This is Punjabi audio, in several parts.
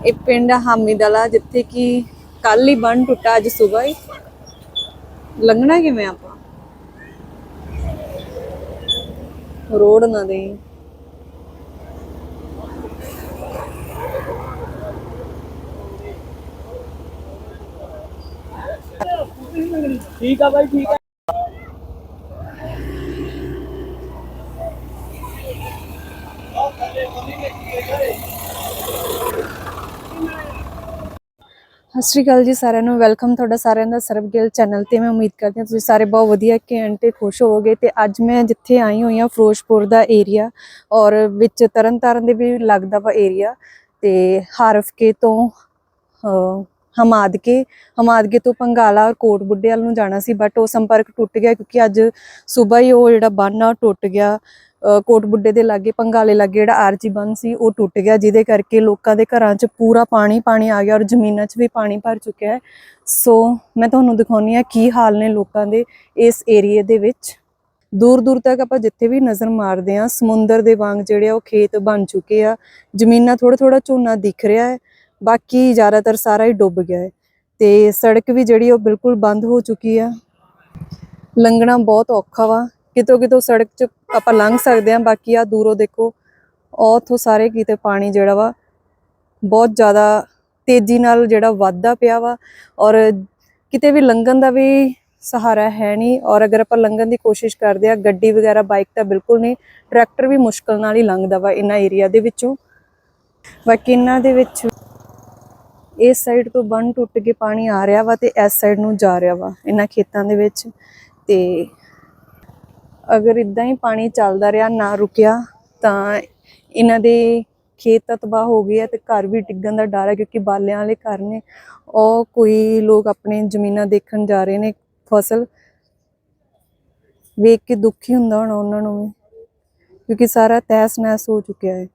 ਇਹ ਪਿੰਡ ਹਾਮੀਦਲਾ, ਜਿੱਥੇ ਕਿ ਕੱਲ ਹੀ ਬੰਨ ਟੁੱਟਾ ਅੱਜ ਸਵੇਰ ਹੀ। ਲੰਘਣਾ ਕਿਵੇਂ ਆਪਾਂ? ਰੋਡ ਨਾ ਦੇ ਠੀਕ ਆ ਬਾਈ, ਠੀਕ ਆ। ਸਤਿ ਸ਼੍ਰੀ ਅਕਾਲ ਜੀ ਸਾਰਿਆਂ ਨੂੰ। ਵੈਲਕਮ ਤੁਹਾਡਾ ਸਾਰਿਆਂ ਦਾ ਸਰਬ ਗਿੱਲ ਚੈਨਲ ਤੇ ਮੈਂ ਉਮੀਦ ਕਰਦੀ ਹਾਂ ਤੁਸੀਂ ਸਾਰੇ ਬਹੁਤ ਵਧੀਆ ਘੈਂਟ ਤੇ ਖੁਸ਼ ਹੋਵੋਗੇ ਤੇ ਅੱਜ ਮੈਂ ਜਿੱਥੇ ਆਈ ਹੋਈ ਹਾਂ ਫਿਰੋਜ਼ਪੁਰ ਦਾ ਏਰੀਆ ਔਰ ਵਿੱਚ ਤਰਨਤਾਰਨ ਦੇ ਵੀ ਲੱਗਦਾ ਵਾ ਏਰੀਆ ਤੇ ਹਰਫਕੇ ਤੋਂ ਹਮਾਦਕੇ ਹਮਾਦਕੇ ਤੋਂ ਪੰਗਾਲਾ ਔਰ ਕੋਟ ਬੁੱਢੇ ਵੱਲ ਨੂੰ ਜਾਣਾ ਸੀ ਬਟ ਉਹ ਸੰਪਰਕ ਟੁੱਟ ਗਿਆ ਕਿਉਂਕਿ ਅੱਜ ਸਵੇਰ ਹੀ ਉਹ ਜਿਹੜਾ ਬੰਨ ਆ, ਉਹ ਟੁੱਟ ਗਿਆ। ਕੋਟ ਬੁੱਢੇ ਦੇ ਲਾਗੇ, ਪੰਗਾਲੇ ਲਾਗੇ ਜਿਹੜਾ ਆਰਜੀ ਬੰਨ ਸੀ, ਉਹ ਟੁੱਟ ਗਿਆ, ਜਿਹਦੇ ਕਰਕੇ ਲੋਕਾਂ ਦੇ ਘਰਾਂ 'ਚ ਪੂਰਾ ਪਾਣੀ ਪਾਣੀ ਆ ਗਿਆ ਔਰ ਜ਼ਮੀਨਾਂ 'ਚ ਵੀ ਪਾਣੀ ਭਰ ਚੁੱਕਿਆ ਹੈ। ਸੋ ਮੈਂ ਤੁਹਾਨੂੰ ਦਿਖਾਉਣੀ ਆ ਕੀ ਹਾਲ ਨੇ ਲੋਕਾਂ ਦੇ ਇਸ ਏਰੀਏ ਦੇ ਵਿੱਚ। ਦੂਰ ਦੂਰ ਤੱਕ ਆਪਾਂ ਜਿੱਥੇ ਵੀ ਨਜ਼ਰ ਮਾਰਦੇ ਆ ਸਮੁੰਦਰ ਦੇ ਵਾਂਗ ਜਿਹੜੇ ਆ, ਉਹ ਖੇਤ ਬਣ ਚੁੱਕੇ ਆ। ਜ਼ਮੀਨਾਂ ਥੋੜਾ ਥੋੜਾ ਝੋਨਾ ਦਿਖ ਰਿਹਾ ਹੈ। ਬਾਕੀ ਜ਼ਿਆਦਾਤਰ ਸਾਰਾ ਹੀ ਡੁੱਬ ਗਿਆ ਹੈ ਤੇ ਸੜਕ ਵੀ ਜਿਹੜੀ ਉਹ ਬਿਲਕੁਲ ਬੰਦ ਹੋ ਚੁੱਕੀ ਆ। ਲੰਘਣਾ ਬਹੁਤ ਔਖਾ ਵਾ। ਕਿਤੋਂ ਕਿਤੋਂ ਸੜਕ 'ਚ ਆਪਾਂ ਲੰਘ ਸਕਦੇ ਆ ਬਾਕੀ ਆ ਦੂਰੋਂ ਦੇਖੋ ਉਹ ਸਾਰੇ ਕਿਤੇ ਪਾਣੀ ਜਿਹੜਾ ਵਾ, ਬਹੁਤ ਜ਼ਿਆਦਾ ਤੇਜ਼ੀ ਨਾਲ ਜਿਹੜਾ ਵੱਧਦਾ ਪਿਆ ਵਾ। ਔਰ ਕਿਤੇ ਵੀ ਲੰਘਣ ਦਾ ਵੀ ਸਹਾਰਾ ਹੈ ਨਹੀਂ। ਔਰ ਅਗਰ ਆਪਾਂ ਲੰਘਣ ਦੀ ਕੋਸ਼ਿਸ਼ ਕਰਦੇ ਆ ਗੱਡੀ ਵਗੈਰਾ, ਬਾਈਕ ਤਾਂ ਬਿਲਕੁਲ ਨਹੀਂ। ਟਰੈਕਟਰ ਵੀ ਮੁਸ਼ਕਲ ਨਾਲ ਹੀ ਲੰਘਦਾ ਵਾ ਇਹਨਾਂ ਏਰੀਆ ਦੇ ਵਿੱਚੋਂ। ਬਾਕੀ ਇਹਨਾਂ ਦੇ ਵਿੱਚ ਇਸ ਸਾਈਡ ਤੋਂ ਬੰਨ ਟੁੱਟ ਕੇ ਪਾਣੀ ਆ ਰਿਹਾ ਵਾ ਤੇ ਇਸ ਸਾਈਡ ਨੂੰ ਜਾ ਰਿਹਾ ਵਾ ਇਹਨਾਂ ਖੇਤਾਂ ਦੇ ਵਿੱਚ। ਤੇ ਅਗਰ ਇਦਾਂ ਹੀ ਪਾਣੀ ਚੱਲਦਾ ਰਿਹਾ, ਨਾ ਰੁਕਿਆ, ਤਾਂ ਇਹਨਾਂ ਦੇ ਖੇਤ ਤਾਂ ਤਬਾਹ ਹੋ ਗਏ ਆ ਤੇ ਘਰ ਵੀ ਡਿੱਗਣ ਦਾ ਡਰ ਹੈ ਕਿਉਂਕਿ ਬਾਲਿਆਂ ਵਾਲੇ ਘਰ ਨੇ। ਉਹ ਕੋਈ ਲੋਕ ਆਪਣੇ ਜ਼ਮੀਨਾਂ ਦੇਖਣ ਜਾ ਰਹੇ ਨੇ ਫਸਲ। ਵੇਖ ਕੇ ਦੁੱਖੀ ਹੁੰਦਾ ਹੋਣਾ ਉਹਨਾਂ ਨੂੰ ਵੀ, ਕਿਉਂਕਿ ਸਾਰਾ ਤਹਿਸ ਨਹਿਸ ਹੋ ਚੁੱਕਿਆ ਹੈ।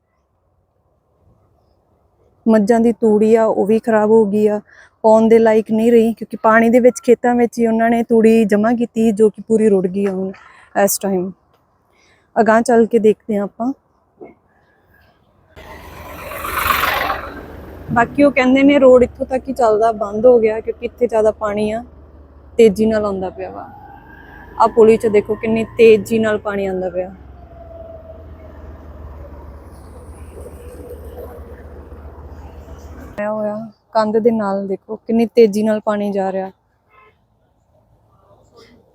ਮੱਝਾਂ ਦੀ ਤੂੜੀ ਆ, ਉਹ ਵੀ ਖਰਾਬ ਹੋ ਗਈ ਆ। ਪਾਉਣ ਦੇ ਲਾਇਕ ਨਹੀਂ ਰਹੀ ਕਿਉਂਕਿ ਪਾਣੀ ਦੇ ਵਿੱਚ ਖੇਤਾਂ ਵਿੱਚ ਹੀ ਉਹਨਾਂ ਨੇ ਤੂੜੀ ਜਮ੍ਹਾਂ ਕੀਤੀ ਜੋ ਕਿ ਪੂਰੀ ਰੁੜ ਗਈ ਆ ਹੁਣ ਇਸ ਟਾਈਮ ਅਗਾਂਹ ਚੱਲ ਕੇ ਦੇਖਦੇ ਹਾਂ ਆਪਾਂ। ਬਾਕੀ ਉਹ ਕਹਿੰਦੇ ਨੇ ਰੋਡ ਇੱਥੋਂ ਤੱਕ ਹੀ ਚੱਲਦਾ, ਬੰਦ ਹੋ ਗਿਆ ਕਿਉਂਕਿ ਇੱਥੇ ਜ਼ਿਆਦਾ ਪਾਣੀ ਆ, ਤੇਜ਼ੀ ਨਾਲ ਆਉਂਦਾ ਪਿਆ ਵਾ। ਆ ਪੁਲੀ ਚ ਦੇਖੋ ਕਿੰਨੀ ਤੇਜ਼ੀ ਨਾਲ ਪਾਣੀ ਆਉਂਦਾ ਪਿਆ। ਆਇਆ ਹੋਇਆ। ਕੰਧ ਦੇ ਨਾਲ ਦੇਖੋ, ਕਿੰਨੀ ਤੇਜ਼ੀ ਨਾਲ ਪਾਣੀ ਜਾ ਰਿਹਾ।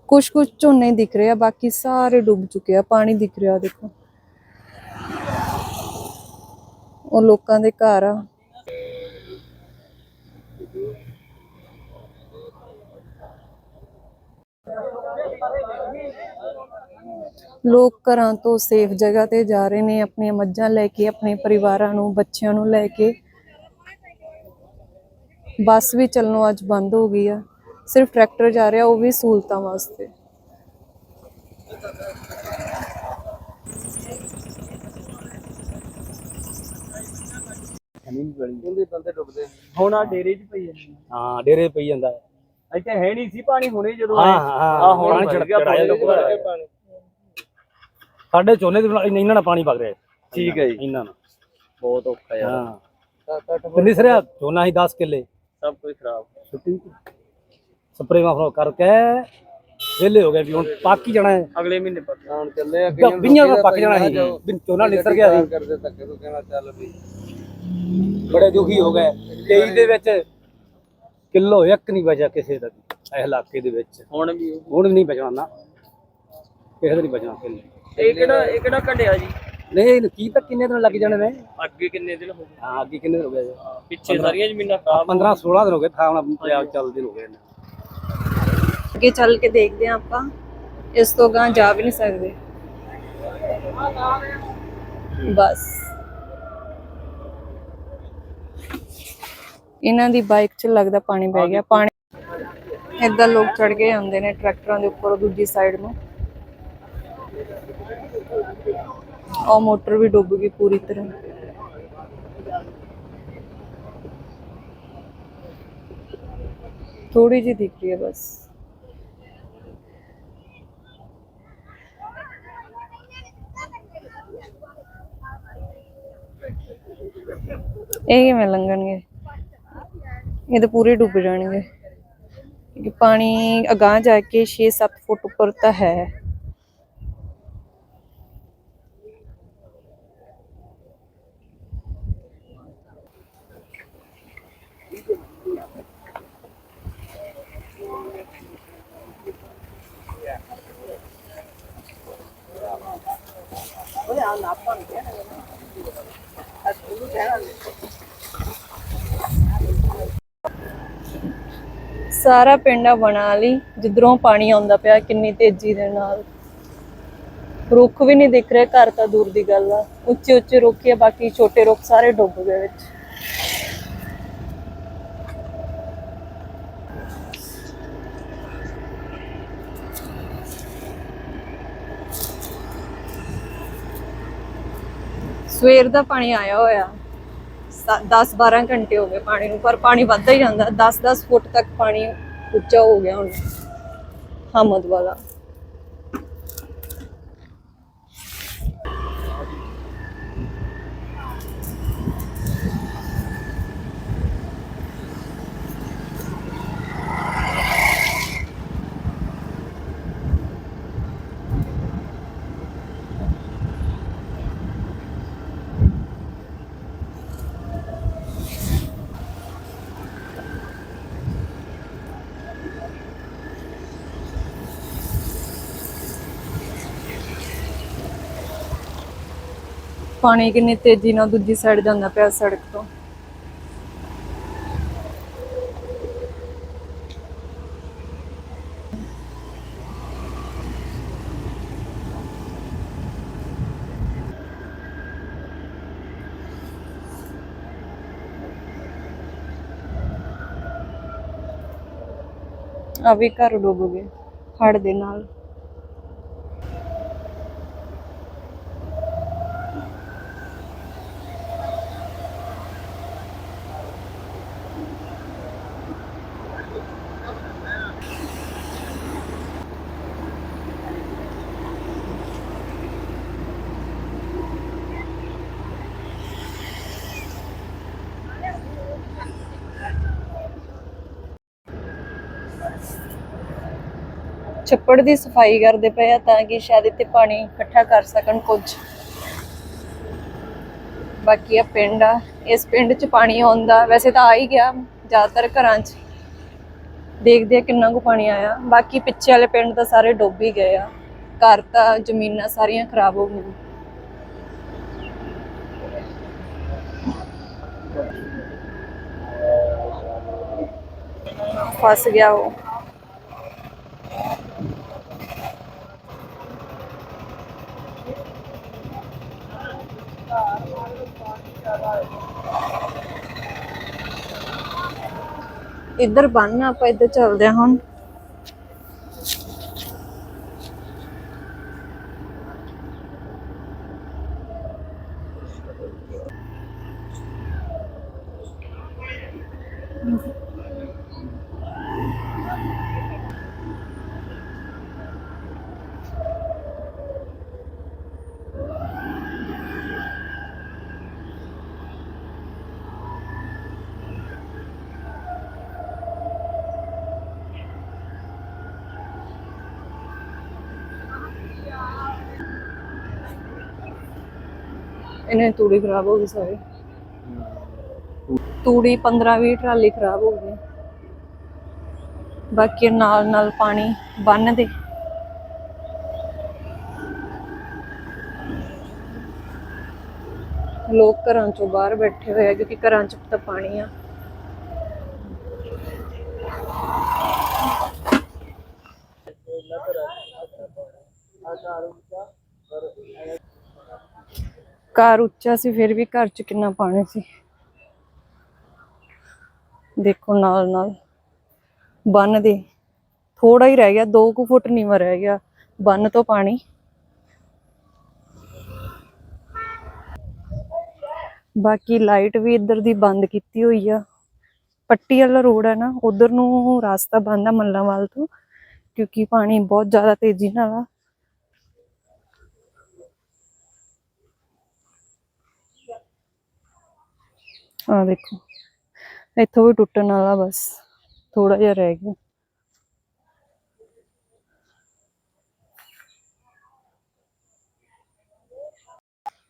ਕੁਝ ਕੁਝ ਝੋਨੇ ਦਿਖ ਰਹੇ ਬਾਕੀ ਸਾਰੇ ਡੁੱਬ ਚੁੱਕੇ ਆ, ਪਾਣੀ ਦਿਖ ਰਿਹਾ ਦੇਖੋ। ਉਹ ਲੋਕਾਂ ਦੇ ਘਰ ਆ। ਲੋਕ ਘਰਾਂ ਤੋਂ ਸੇਫ ਜਗ੍ਹਾ ਤੇ ਜਾ ਰਹੇ ਨੇ, ਆਪਣੀਆਂ ਮੱਝਾਂ ਲੈ ਕੇ, ਆਪਣੇ ਪਰਿਵਾਰਾਂ ਨੂੰ, ਬੱਚਿਆਂ ਨੂੰ ਲੈ ਕੇ। ਬੱਸ ਵੀ ਚੱਲਣੋਂ ਅੱਜ ਬੰਦ ਹੋ ਗਈ ਆ। ਸਿਰਫ ਟਰੈਕਟਰ ਜਾ ਰਿਹਾ ਉਹ ਵੀ ਸਹੂਲਤਾਂ ਵਾਸਤੇ। ਕਹਿੰਦੇ ਬੰਦੇ ਡੁੱਬਦੇ ਹੁਣ ਆ ਡੇਰੇ 'ਚ ਪਈ ਜਾਂਦੀ। ਹਾਂ ਡੇਰੇ ਪਈ ਜਾਂਦਾ ਹੈ। ਇੱਥੇ ਹੈ ਨਹੀਂ ਸੀ ਪਾਣੀ ਹੁਣੇ ਜਦੋਂ ਹਾਂ। ਹਾਂ, ਛਿੜ ਗਿਆ ਪਾਣੀ ਸਾਡੇ ਝੋਨੇ ਦੇ ਨਾਲ ਇਹਨਾਂ ਨਾਲ ਪਾਣੀ ਵਗ ਰਿਹਾ। ਠੀਕ ਹੈ ਜੀ। ਇਹਨਾਂ ਨਾਲ ਬਹੁਤ ਔਖਾ ਯਾਰ। ਹਾਂ। ਕਿੰਨੀ ਸਰਿਆ ਝੋਨਾ ਹੀ 10 ਕਿੱਲੇ। ਸਭ ਕੁਝ ਖਰਾਬ। ਛੁੱਟੀ ਸਪਰੇ ਮਾਫਰੋ ਕਰਕੇ ਵਿਹਲੇ ਹੋ ਗਏ ਵੀ ਹੁਣ ਪੱਕ ਹੀ ਜਾਣਾ ਹੈ। ਅਗਲੇ ਮਹੀਨੇ ਪੱਕਾ ਹੁਣ ਚੱਲੇ ਆ ਬਿੰਨਾਂ ਦਾ ਪੱਕ ਜਾਣਾ ਸੀ ਵੀ ਝੋਨਾ ਨਿਸਰ ਗਿਆ ਸੀ। ਕਰਦੇ ਧੱਕੇ ਤੋਂ ਕਹਿਣਾ ਚੱਲ ਵੀ। ਬੜੇ ਦੁਖੀ ਹੋ ਗਏ। 23 ਦੇ ਵਿੱਚ ਕਿਲੋ ਇੱਕ ਨਹੀਂ ਬਚਿਆ ਕਿਸੇ ਦਾ ਵੀ, ਇਸ ਇਲਾਕੇ ਦੇ ਵਿੱਚ। ਹੁਣ ਵੀ। ਹੁਣ ਵੀ ਨਹੀਂ ਬਚਣਾ ਨਾ। ਕਿਸੇ ਦਾ ਨਹੀਂ ਬਚਣਾ ਕਿੱਲੇ। ਇਹ ਕਿਹੜਾ ਇਹ ਕਿਹੜਾ ਘਟਿਆ ਜੀ? ਨਹੀਂ ਕੀ ਤਾਂ ਕਿੰਨੇ ਦਿਨ ਲੱਗ ਜਾਣੇ ਨੇ? ਅੱਗੇ ਕਿੰਨੇ ਦਿਨ ਹੋ ਗਏ? ਹਾਂ ਅੱਗੇ ਕਿੰਨੇ ਦਿਨ ਹੋ ਗਏ? ਪਿੱਛੇ ਸਾਰੀਆਂ ਜ਼ਮੀਨਾਂ ਖਰਾਬ 15 16 ਦਿਨ ਹੋ ਗਏ ਥਾਂ ਹੁਣ ਪੰਜਾਬ ਚੱਲਦੇ ਹੋ ਗਏ ਨੇ। ਅੱਗੇ ਚੱਲ ਕੇ ਦੇਖਦੇ ਹਾਂ ਆਪਾਂ। ਇਸ ਤੋਂ ਗਾਂ ਜਾ ਵੀ ਨਹੀਂ ਸਕਦੇ। ਬਸ। ਇਹਨਾਂ ਦੀ ਬਾਈਕ 'ਚ ਲੱਗਦਾ ਪਾਣੀ ਪੈ ਗਿਆ। ਪਾਣੀ ਏਦਾਂ ਲੋਕ ਚੜ ਕੇ ਆਉਂਦੇ ਨੇ ਟਰੈਕਟਰਾਂ ਦੇ ਉੱਪਰ ਦੂਜੀ ਸਾਈਡ ਨੂੰ। ਉਹ ਮੋਟਰ ਵੀ ਡੁੱਬ ਗਈ ਪੂਰੀ ਤਰ੍ਹਾਂ। ਥੋੜੀ ਜਿਹੀ ਦਿਖ ਰਹੀ ਹੈ ਬਸ। ਇਹ ਕਿਵੇਂ ਲੰਘਣਗੇ? ਇਹ ਤਾਂ ਪੂਰੇ ਡੁੱਬ ਜਾਣਗੇ। ਕਿਉਂਕਿ ਪਾਣੀ ਅਗਾਂਹ ਜਾ ਕੇ 6-7 ਫੁੱਟ ਉੱਪਰ ਤਾਂ ਹੈ। ਸਾਰਾ ਪਿੰਡ ਆ ਬਣਾ ਲਈ ਜਿੱਧਰੋਂ ਪਾਣੀ ਆਉਂਦਾ ਪਿਆ ਕਿੰਨੀ ਤੇਜ਼ੀ ਦੇ ਨਾਲ। ਰੁੱਖ ਵੀ ਨਹੀਂ ਦਿਖ ਰਹੇ, ਘਰ ਤਾਂ ਦੂਰ ਦੀ ਗੱਲ ਆ। ਉੱਚੇ ਉੱਚੇ ਰੁੱਖ ਆ, ਬਾਕੀ ਛੋਟੇ ਰੁੱਖ ਸਾਰੇ ਡੁੱਬ ਗਏ ਵਿੱਚ। ਸਵੇਰ ਦਾ ਪਾਣੀ ਆਇਆ ਹੋਇਆ। 10 12 ਘੰਟੇ ਹੋ ਗਏ ਪਾਣੀ ਨੂੰ, ਪਰ ਪਾਣੀ ਵੱਧਦਾ ਹੀ ਜਾਂਦਾ। 10 10 ਫੁੱਟ ਤੱਕ ਪਾਣੀ ਉੱਚਾ ਹੋ ਗਿਆ ਹੁਣ। ਹਮਦ ਵਾਲਾ। ਪਾਣੀ ਕਿੰਨੀ ਤੇਜ਼ੀ ਨਾਲ ਦੂਜੀ ਸਾਈਡ ਜਾਂਦਾ ਪਿਆ ਸੜਕ ਤੋਂ। ਆ ਵੀ ਘਰ ਡੁੱਬ ਗਏ ਹੜ ਦੇ ਨਾਲ। ਛੱਪੜ ਦੀ ਸਫ਼ਾਈ ਕਰਦੇ ਪਏ ਆ ਤਾਂ ਕਿ ਸ਼ਾਇਦ ਇੱਥੇ ਪਾਣੀ ਇਕੱਠਾ ਕਰ ਸਕਣ ਕੁਝ। ਬਾਕੀ ਆ ਪਿੰਡ ਆ, ਇਸ ਪਿੰਡ 'ਚ ਪਾਣੀ ਆਉਂਦਾ ਵੈਸੇ ਤਾਂ ਆ ਹੀ ਗਿਆ, ਜ਼ਿਆਦਾਤਰ ਘਰਾਂ 'ਚ। ਦੇਖਦੇ ਆ ਕਿੰਨਾ ਕੁ ਪਾਣੀ ਆਇਆ। ਬਾਕੀ ਪਿੱਛੇ ਵਾਲੇ ਪਿੰਡ ਤਾਂ ਸਾਰੇ ਡੁੱਬ ਹੀ ਗਏ ਆ। ਘਰ ਤਾਂ ਜ਼ਮੀਨਾਂ ਸਾਰੀਆਂ ਖਰਾਬ ਹੋ ਗਈਆਂ। ਫਸ ਗਿਆ ਉਹ। ਇੱਧਰ ਬੰਨ ਆਪਾਂ ਇੱਧਰ ਚੱਲਦੇ ਹਾਂ ਹੁਣ। ਇਹਨੇ ਤੂੜੀ ਖਰਾਬ ਹੋ ਗਈ ਸਾਰੇ। ਤੂੜੀ 15 20 ਟਰਾਲੀ ਖਰਾਬ ਹੋ ਗਈ। ਬਾਕੀ ਨਾਲ ਨਾਲ ਪਾਣੀ ਬੰਨ ਦੇ ਲੋਕ ਘਰਾਂ ਚੋਂ ਬਾਹਰ ਬੈਠੇ ਹੋਏ ਆ ਕਿਉਂਕਿ ਘਰਾਂ 'ਚ ਤਾਂ ਪਾਣੀ ਆ। ਘਰ ਉੱਚਾ ਸੀ, ਫਿਰ ਵੀ ਘਰ 'ਚ ਕਿੰਨਾ ਪਾਣੀ ਸੀ। ਦੇਖੋ ਨਾਲ ਨਾਲ ਬੰਨ ਦੇ ਥੋੜਾ ਹੀ ਰਹਿ ਗਿਆ 2 ਕੁ ਫੁੱਟ ਨੀਵਾਂ ਰਹਿ ਗਿਆ, ਬੰਨ ਤੋਂ ਪਾਣੀ। ਬਾਕੀ ਲਾਈਟ ਵੀ ਇੱਧਰ ਦੀ ਬੰਦ ਕੀਤੀ ਹੋਈ ਆ। ਪੱਟੀ ਵਾਲਾ ਰੋਡ ਹੈ ਨਾ, ਉਧਰ ਨੂੰ ਰਾਸਤਾ ਬੰਦ ਆ ਮੱਲਾਂਵਾਲ ਤੋਂ, ਕਿਉਂਕਿ ਪਾਣੀ ਬਹੁਤ ਜ਼ਿਆਦਾ ਤੇਜ਼ੀ ਨਾਲ ਆ। ਆ ਦੇਖੋ। ਇੱਥੋਂ ਵੀ ਟੁੱਟਣ ਵਾਲਾ ਬਸ ਥੋੜਾ ਜਿਹਾ ਰਹਿ ਗਿਆ।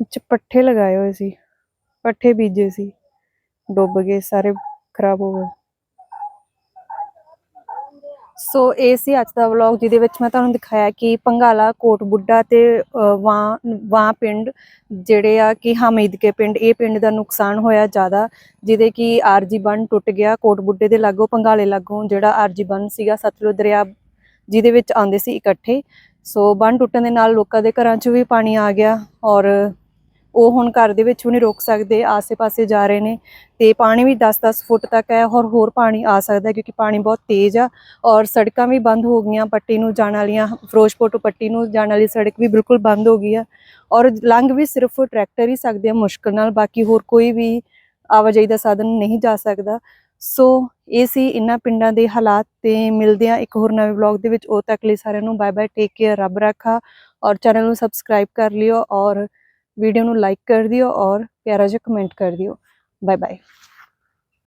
ਚ ਪੱਠੇ ਲਗਾਏ ਹੋਏ ਸੀ, ਪੱਠੇ ਬੀਜੇ ਸੀ, ਡੁੱਬ ਗਏ, ਸਾਰੇ ਖਰਾਬ ਹੋ ਗਏ। ਸੋ ਇਹ ਸੀ ਅੱਜ ਦਾ ਵਲੌਗ ਜਿਹਦੇ ਵਿੱਚ ਮੈਂ ਤੁਹਾਨੂੰ ਦਿਖਾਇਆ ਕਿ ਪੰਗਾਲਾ ਕੋਟ ਬੁੱਢਾ ਤੇ ਅ, ਵਾਂ ਵਾਂ ਪਿੰਡ ਜਿਹੜੇ ਆ ਕਿ ਹਮੀਦ ਕੇ ਪਿੰਡ ਇਹ ਪਿੰਡ ਦਾ ਨੁਕਸਾਨ ਹੋਇਆ ਜ਼ਿਆਦਾ ਜਿਹਦੇ ਕਿ ਆਰਜੀ ਬੰਨ ਟੁੱਟ ਗਿਆ ਕੋਟ ਬੁੱਢੇ ਦੇ ਲਾਗੋਂ ਪੰਗਾਲੇ ਲਾਗੋਂ ਜਿਹੜਾ ਆਰਜੀ ਬੰਨ ਸੀਗਾ ਸਤਲੁਜ ਦਰਿਆ ਜਿਹਦੇ ਵਿੱਚ ਆਉਂਦੇ ਸੀ ਇਕੱਠੇ। ਸੋ ਬੰਨ ਟੁੱਟਣ ਦੇ ਨਾਲ ਲੋਕਾਂ ਦੇ ਘਰਾਂ 'ਚ ਵੀ ਪਾਣੀ ਆ ਗਿਆ ਔਰ ਉਹ ਹੁਣ ਘਰ ਦੇ ਵਿੱਚ ਵੀ ਨਹੀਂ ਰੋਕ ਸਕਦੇ, ਆਸੇ-ਪਾਸੇ ਜਾ ਰਹੇ ਨੇ ਤੇ ਪਾਣੀ ਵੀ 10-10 ਫੁੱਟ ਤੱਕ ਹੈ ਔਰ ਹੋਰ ਪਾਣੀ ਆ ਸਕਦਾ ਕਿਉਂਕਿ ਪਾਣੀ ਬਹੁਤ ਤੇਜ਼ ਆ ਔਰ ਸੜਕਾਂ ਵੀ ਬੰਦ ਹੋ ਗਈਆਂ, ਪੱਟੀ ਨੂੰ ਜਾਣ ਵਾਲੀਆਂ, ਫਿਰੋਜ਼ਪੁਰ ਤੋਂ ਪੱਟੀ ਨੂੰ ਜਾਣ ਵਾਲੀ ਸੜਕ ਵੀ ਬਿਲਕੁਲ ਬੰਦ ਹੋ ਗਈ ਆ ਔਰ ਲੰਘ ਵੀ ਸਿਰਫ ਟਰੈਕਟਰ ਹੀ ਸਕਦੇ ਆ ਮੁਸ਼ਕਲ ਨਾਲ, ਬਾਕੀ ਹੋਰ ਕੋਈ ਵੀ ਆਵਾਜਾਈ ਦਾ ਸਾਧਨ ਨਹੀਂ ਜਾ ਸਕਦਾ। ਸੋ ਇਹ ਸੀ ਇਹਨਾਂ ਪਿੰਡਾਂ ਦੇ ਹਾਲਾਤ ਤੇ ਮਿਲਦੇ ਆ ਇੱਕ ਹੋਰ ਨਵੇਂ ਵਲੌਗ ਦੇ ਵਿੱਚ। ਉਹ ਤੱਕ ਲਈ ਸਾਰਿਆਂ ਨੂੰ ਬਾਏ ਬਾਏ ਟੇਕ ਕੇਅਰ, ਰੱਬ ਰੱਖਾ ਔਰ ਚੈਨਲ ਨੂੰ ਸਬਸਕ੍ਰਾਈਬ ਕਰ ਲਿਓ ਔਰ ਵੀਡੀਓ ਨੂੰ ਲਾਈਕ ਕਰ ਦਿਓ ਔਰ ਪਿਆਰਾ ਜਿਹਾ ਕਮੈਂਟ ਕਰ ਦਿਓ। Bye bye